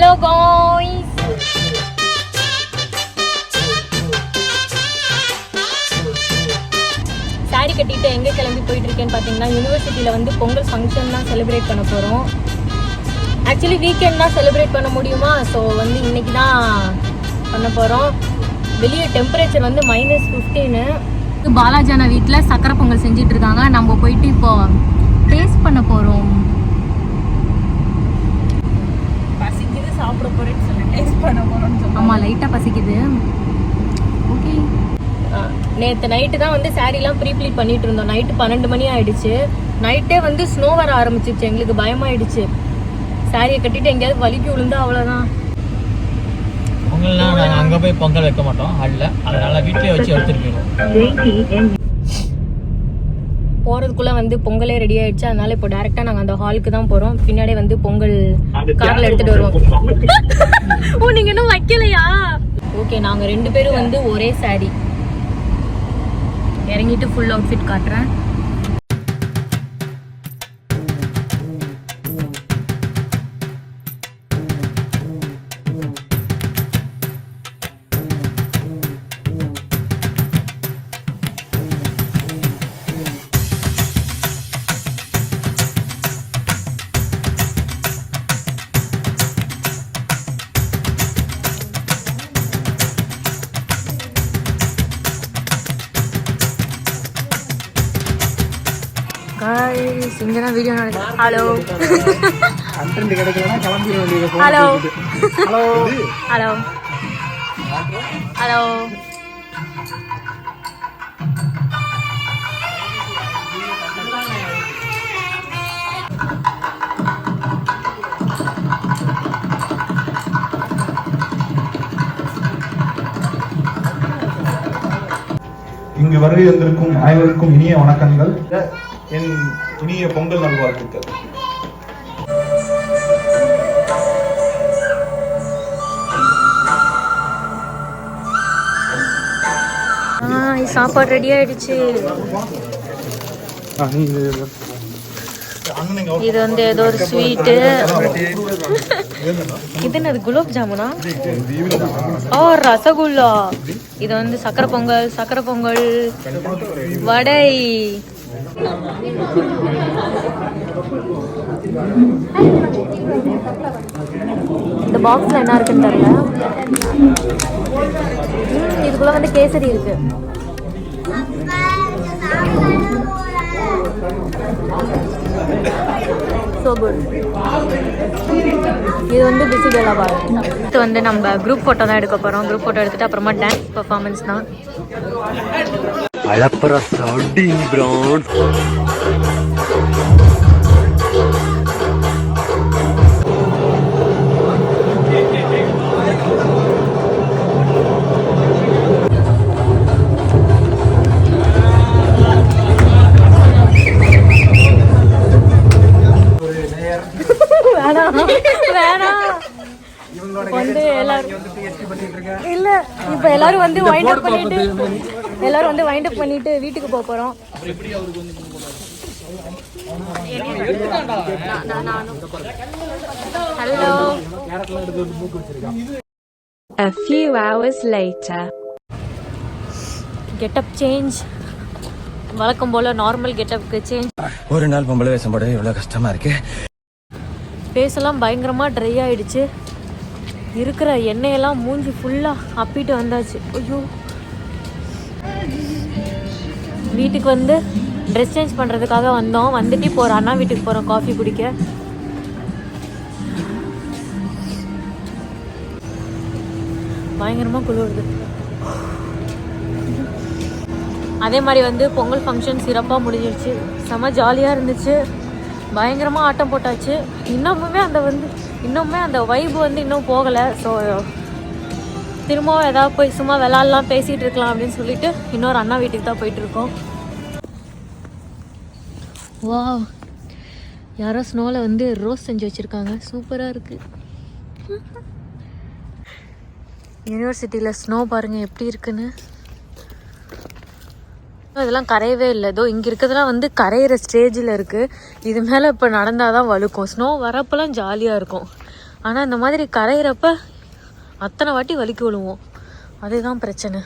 Hello guys sorry கட்டிட்டு எங்கே கிளம்பி போயிட்டு இருக்கேன்னு பார்த்தீங்கன்னா யூனிவர்சிட்டியில் வந்து பொங்கல் ஃபங்க்ஷன் தான் செலிப்ரேட் பண்ண போகிறோம் ஆக்சுவலி வீக்கெண்ட் தான் செலிப்ரேட் பண்ண முடியுமா? ஸோ வந்து இன்னைக்கு தான் பண்ண போகிறோம் வெளியே டெம்பரேச்சர் வந்து மைனஸ் ஃபிஃப்டீனு பாலாஜானா வீட்டில் சக்கரை பொங்கல் செஞ்சுட்டு இருக்காங்க. நம்ம போயிட்டு இப்போ டேஸ்ட் பண்ண போகிறோம் பசிக்குது சாப்பிட போறேன்னு சொல்லி டேஸ்ட் பண்ண போறோம்னு சொல்லி ஆமாம் லைட்டாக பசிக்குது. ஓகே நேற்று நைட்டு தான் வந்து சாரீலாம் ப்ரீ ப்ளீட் பண்ணிட்டு இருந்தோம். நைட்டு பன்னெண்டு மணி ஆயிடுச்சு. நைட்டே வந்து ஸ்னோ வர ஆரம்பிச்சிருச்சு. எங்களுக்கு பயமாயிடுச்சு. சாரியை கட்டிட்டு எங்கேயாவது வலிக்கு விழுந்தா அவ்வளோதான் பொங்கல்னா நாங்கள் அங்கே போய் பொங்கல் வைக்க மாட்டோம். அல்ல. அதனால வீட்டிலே வச்சு போயிடுவோம். போகிறதுக்குள்ளே வந்து பொங்கலே ரெடி ஆயிடுச்சு. அதனால இப்போ டேரெக்டாக நாங்கள் அந்த ஹாலுக்கு தான் போகிறோம் பின்னாடியே வந்து பொங்கல் காரில் எடுத்துகிட்டு வருவோம். ஓ நீங்கள் இன்னும் வைக்கலையா? ஓகே நாங்கள் ரெண்டு பேரும் வந்து ஒரே saree. இறங்கிட்டு ஃபுல் அவுட்ஃபிட் காட்டுறேன். காய்ஸ் இங்கே தான் வீடியோ நடக்குது ஹலோ கண்டென்ட் கிடைக்கலன்னா கிளம்பிட வேண்டியது ஹலோ ஹலோ ஹலோ ஹலோ இங்கு வருகை வந்திருக்கும் அனைவருக்கும் இனிய வணக்கங்கள். என் இனிய பொங்கல் நல்வாழ்த்துக்கள். சாப்பாடு ரெடி ஆயிடுச்சு. இது வந்து ஏதோ ஒரு ஸ்வீட்டு இது என்னது குலோப் ஜாமுனா? ஓ ரசகுல்லா. இது வந்து சக்கரை பொங்கல் சக்கரை பொங்கல். வடை. இந்த பாக்ஸ்ல என்ன இருக்குன்னு தெரியல. இதுக்குள்ளே இதுக்குள்ள வந்து கேசரி இருக்கு. ஸோ குட் இது வந்து பிசிபெல்லா பாருங்க இது வந்து நம்ம குரூப் ஃபோட்டோ தான் எடுக்க போகிறோம் குரூப் ஃபோட்டோ எடுத்துட்டு அப்புறமா டான்ஸ் பர்ஃபார்மன்ஸ் தான். அழப்பற சவுண்டிங் பிரான் வேணாம் வேணாம் வந்து எல்லாரும் இல்ல இப்ப எல்லாரும் வந்து வைண்ட் அப் பண்ணிட்டு எல்லாரும் வந்து வைண்ட் அப் பண்ணிட்டு வீட்டுக்கு போக போறோம். Hello A few hours later. Getup change வழக்கம் போல நார்மல் கெட்டப்க்கு சேஞ்ச் ஒரு நாள் பொம்பளை வேஷம் போட எவ்வளவு கஷ்டமா இருக்கு. ஃபேஸ் எல்லாம் பயங்கரமா ட்ரை ஆயிடுச்சு. இருக்கிற எண்ணெயெல்லாம் மூஞ்சி ஃபுல்லா அப்பிட்டு வந்தாச்சு. ஐயோ. வீட்டுக்கு வந்து ட்ரெஸ் சேஞ்ச் பண்ணுறதுக்காக வந்தோம். வந்துட்டு இப்போ ஒரு அண்ணா வீட்டுக்கு போகிறோம் காஃபி குடிக்க. பயங்கரமாக குளிருது. அதே மாதிரி வந்து பொங்கல் ஃபங்க்ஷன் சிறப்பாக முடிஞ்சிருச்சு. செம ஜாலியாக இருந்துச்சு. பயங்கரமாக ஆட்டம் போட்டாச்சு. இன்னமுமே அந்த வந்து இன்னுமே அந்த வைப் வந்து இன்னும் போகலை. ஸோ திரும்பவும் ஏதாவது போய் சும்மா விளாட்லாம் பேசிகிட்டு இருக்கலாம் அப்படின்னு சொல்லிட்டு இன்னொரு அண்ணா வீட்டுக்கு தான் போயிட்டுருக்கோம் வா யாரோ ஸ்னோவில் வந்து ரோஸ் செஞ்சு வச்சுருக்காங்க. சூப்பராக இருக்குது யூனிவர்சிட்டியில் ஸ்னோ பாருங்கள் எப்படி இருக்குன்னு. இதெல்லாம் கரையவே இல்லை. ஏதோ இங்கே இருக்கிறதுலாம் வந்து கரையிற ஸ்டேஜில் இருக்குது இது மேலே இப்போ நடந்தால் தான் வழுக்கும். ஸ்னோ வரப்பெல்லாம் ஜாலியாக இருக்கும். ஆனால் இந்த மாதிரி கரையிறப்ப அத்தனை வாட்டி வலிக்கு விழுவோம். அதுதான் பிரச்சனை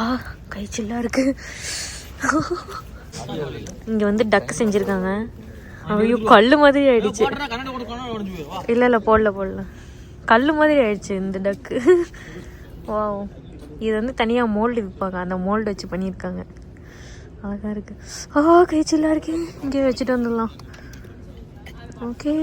ஆ கை சில்லா இருக்கு. இங்க வந்து டக்கு செஞ்சிருக்காங்க. ஐயோ கல்லு மாதிரி ஆயிடுச்சு. கண்ணாடி இல்ல இல்ல போடல போடல. கல்லு மாதிரி ஆயிடுச்சு இந்த டக்கு வா இது வந்து தனியா மோல்டு விற்பாங்க அந்த மோல்டு வச்சு பண்ணியிருக்காங்க. அழகா இருக்கு. ஆ கை இருக்கு. இங்கே வச்சுட்டு வந்துடலாம். ஓகே